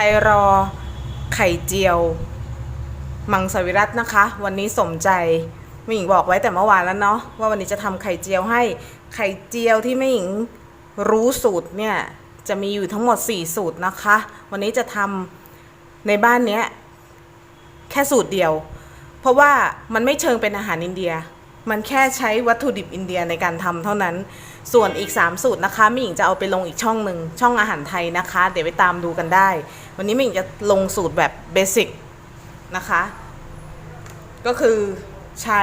รรอ ไข่เจียว มังสวิรัตนะคะ วันนี้สมใจแม่หญิงบอกไว้แต่เมื่อวานแล้วเนาะว่าวันนี้จะทำไข่เจียวให้ไข่เจียวที่แม่หญิงรู้สูตรเนี่ยจะมีอยู่ทั้งหมด 4 สูตรนะคะ วันนี้จะทำในบ้านเนี้ยแค่สูตรเดียว เพราะว่ามันไม่เชิงเป็นอาหารอินเดีย มันแค่ใช้วัตถุดิบอินเดียในการทำเท่านั้น ส่วนอีก 3 สูตรนะคะแม่หญิงจะเอาไปลงอีกช่องหนึ่งช่องอาหารไทยนะคะ เดี๋ยวไปตามดูกันได้ วันนี้แม่หญิงจะลงสูตรแบบเบสิกนะคะ ก็คือใช้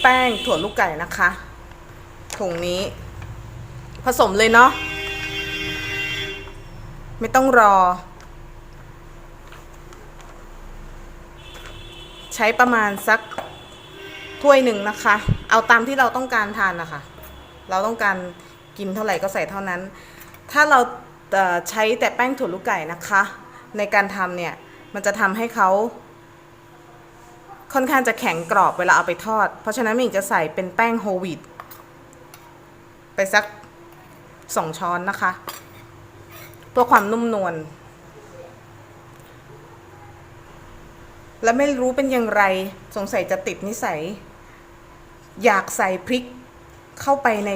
แป้งถั่วลูกไก่นะคะถุงนี้ ผสมเลยเนาะไม่ต้องรอ ใช้ประมาณสัก ถ้วยหนึ่งนะคะ เอาตามที่เราต้องการทานนะคะ เราต้องการกินเท่าไหร่ก็ใส่เท่านั้น ถ้าเราใช้แต่แป้งถั่วลูกไก่นะคะ ในการทำเนี่ย มันจะทำให้เขาค่อนข้างจะแข็งกรอบเวลาเอาไปทอด เพราะฉะนั้นมิ่งจะใส่เป็นแป้งโฮวีตไปสักสองช้อนนะคะเพื่อความนุ่มนวลและไม่รู้เป็นอย่างไรสงสัยจะติดนิสัย อยากใส่พริกเข้าไปใน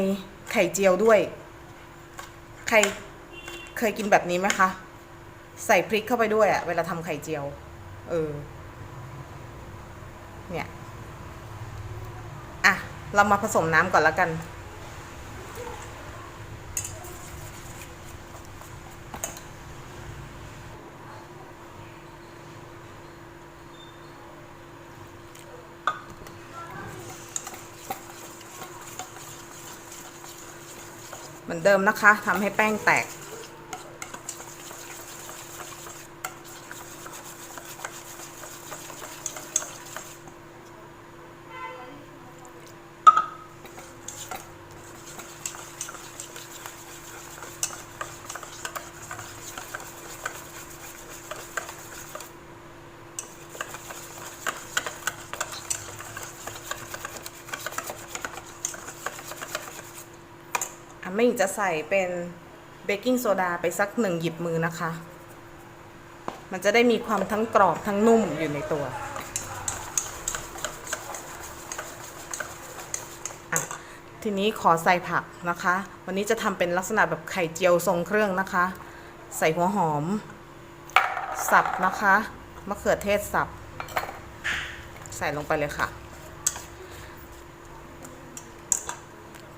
ไข่เจียวด้วย ใครเคยกินแบบนี้ไหมคะ ใส่พริกเข้าไปด้วยอะเวลาทำไข่เจียว เออ เนี่ย อะ เรามาผสมน้ำก่อนแล้วกัน เหมือนเดิมนะคะทำให้แป้งแตก ม่หญิงจะใส่เป็นเบกกิ้งโซดาไปสักหนึ่งหยิบมือนะคะ มันจะได้มีความทั้งกรอบทั้งนุ่มอยู่ในตัวทีนี้ขอใส่ผักนะคะ วันนี้จะทำเป็นลักษณะแบบไข่เจียวทรงเครื่องนะคะ ใส่หัวหอม สับนะคะ มะเขือเทศสับ ใส่ลงไปเลยค่ะ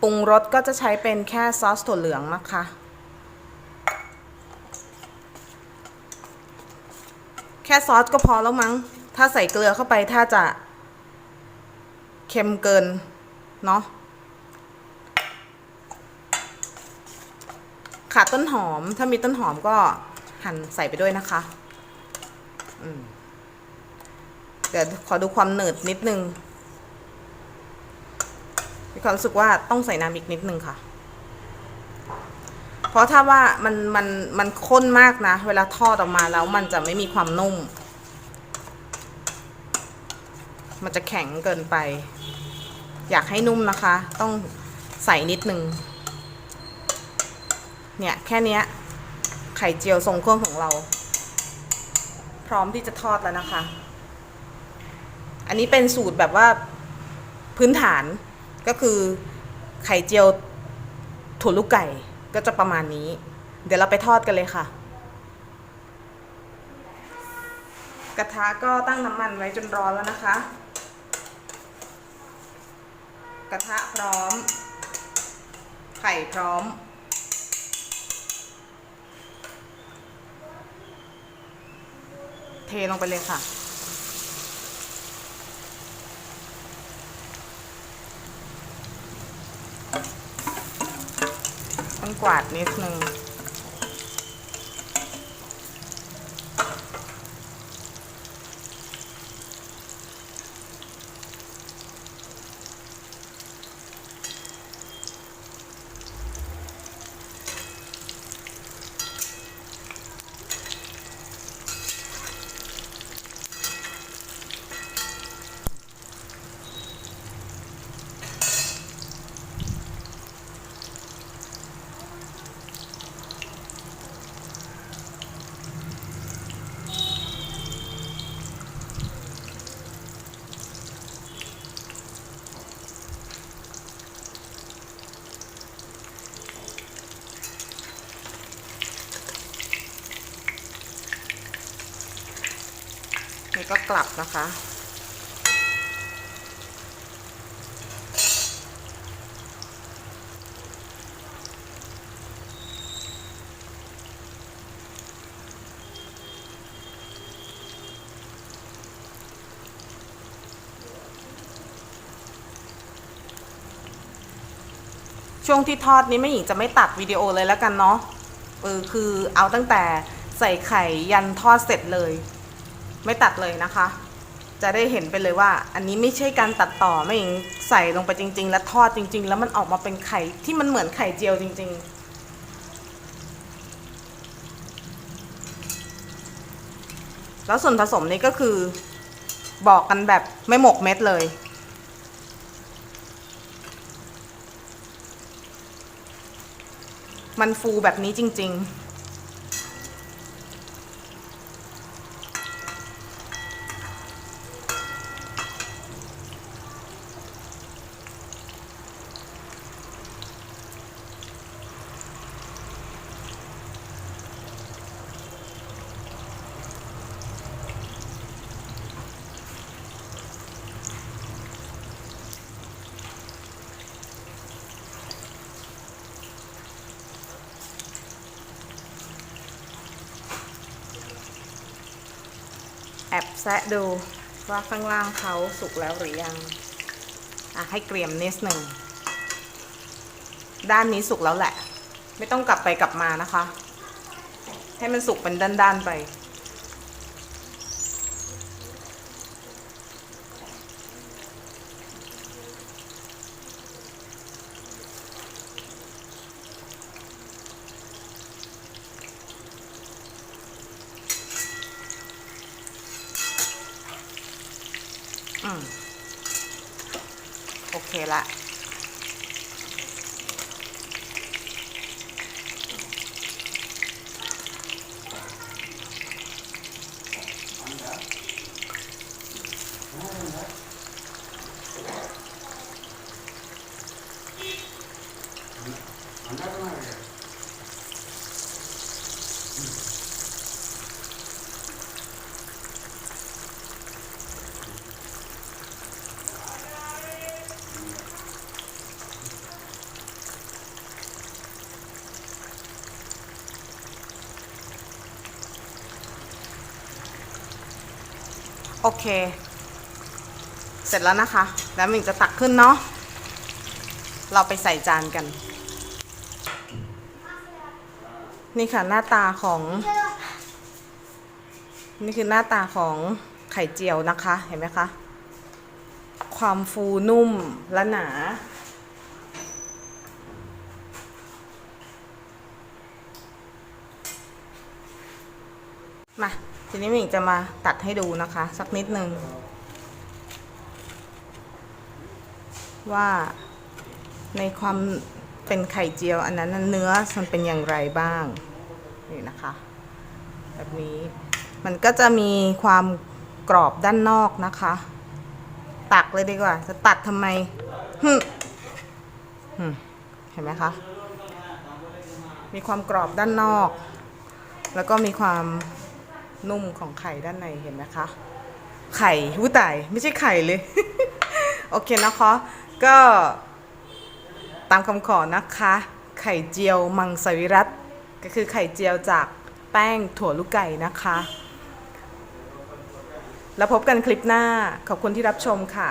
ปรุงรสก็จะใช้เป็นแค่ซอสถั่วเหลืองนะคะแค่ซอสก็พอแล้วมั้ง ถ้าใส่เกลือเข้าไปถ้าจะเค็มเกิน เนาะขาดต้นหอม ถ้ามีต้นหอมก็หั่นใส่ไปด้วยนะคะ เดี๋ยวขอดูความหนืดนิดนึง ความรู้สึกว่าต้องใส่น้ำอีกนิดนึงค่ะ เพราะถ้าว่ามันมันมันข้นมากนะ เวลาทอดออกมาแล้วมันจะไม่มีความนุ่ม มันจะแข็งเกินไป อยากให้นุ่มนะคะ ต้องใส่นิดนึง เนี่ยแค่นี้ไข่เจียวทรงเครื่องของเรา พร้อมที่จะทอดแล้วนะคะ อันนี้เป็นสูตรแบบว่าพื้นฐาน ก็คือไข่เจียวถั่วลูกไก่ก็จะประมาณนี้ เดี๋ยวเราไปทอดกันเลยค่ะ กระทะก็ตั้งน้ำมันไว้จนร้อนแล้วนะคะ กระทะพร้อม ไข่พร้อม เทลงไปเลยค่ะ ต้อง กวาดนิดนึง ก็กลับนะคะ ช่วงที่ทอดนี้แม่หญิงจะไม่ตัดวิดีโอเลยแล้วกันเนาะเออคือเอาตั้งแต่ใส่ไข่ยันทอดเสร็จเลย ไม่ตัดเลยนะคะ จะได้เห็นไปเลยว่า อันนี้ไม่ใช่การตัดต่อแม่หญิงใส่ลงไปจริง ๆ แล้วทอดจริง ๆ แล้วมันออกมาเป็นไข่ที่มันเหมือนไข่เจียวจริง ๆแล้วส่วนผสมนี้ก็คือบอกกันแบบไม่หมกเม็ดเลย มันฟูแบบนี้จริง ๆ แอบแซะดูว่าข้างล่างเขาสุกแล้วหรือยัง อะ ให้เกรียมนิดหนึ่ง ด้านนี้สุกแล้วแหละ ไม่ต้องกลับไปกลับมานะคะ ให้มันสุกเป็นด้านๆไป โอเคละ โอเค เสร็จแล้วนะคะ แล้วมิงจะตักขึ้นเนาะ เราไปใส่จานกัน นี่ค่ะหน้าตาของ นี่คือหน้าตาของไข่เจียวนะคะ เห็นไหมคะ ความฟูนุ่มและหนา มา ทีนี้มิงจะมาตัดให้ดูนะคะ สักนิดนึง ว่าในความเป็นไข่เจียวอันนั้นเนื้อมันเป็นอย่างไรบ้าง นี่นะคะ แบบนี้มันก็จะมีความกรอบด้านนอกนะคะ ตักเลยดีกว่า จะตัดทำไมหึเห็นไหมคะ มีความกรอบด้านนอก แล้วก็มีความ นุ่มของไข่ด้านในเห็นไหมคะ ไข่หูตายไม่ใช่ไข่เลย โอเคนะคะ ก็ตามคำขอนะคะ ไข่เจียวมังสวิรัตก็คือไข่เจียวจากแป้งถั่วลูกไก่นะคะ แล้วพบกันคลิปหน้าขอบคุณที่รับชมค่ะ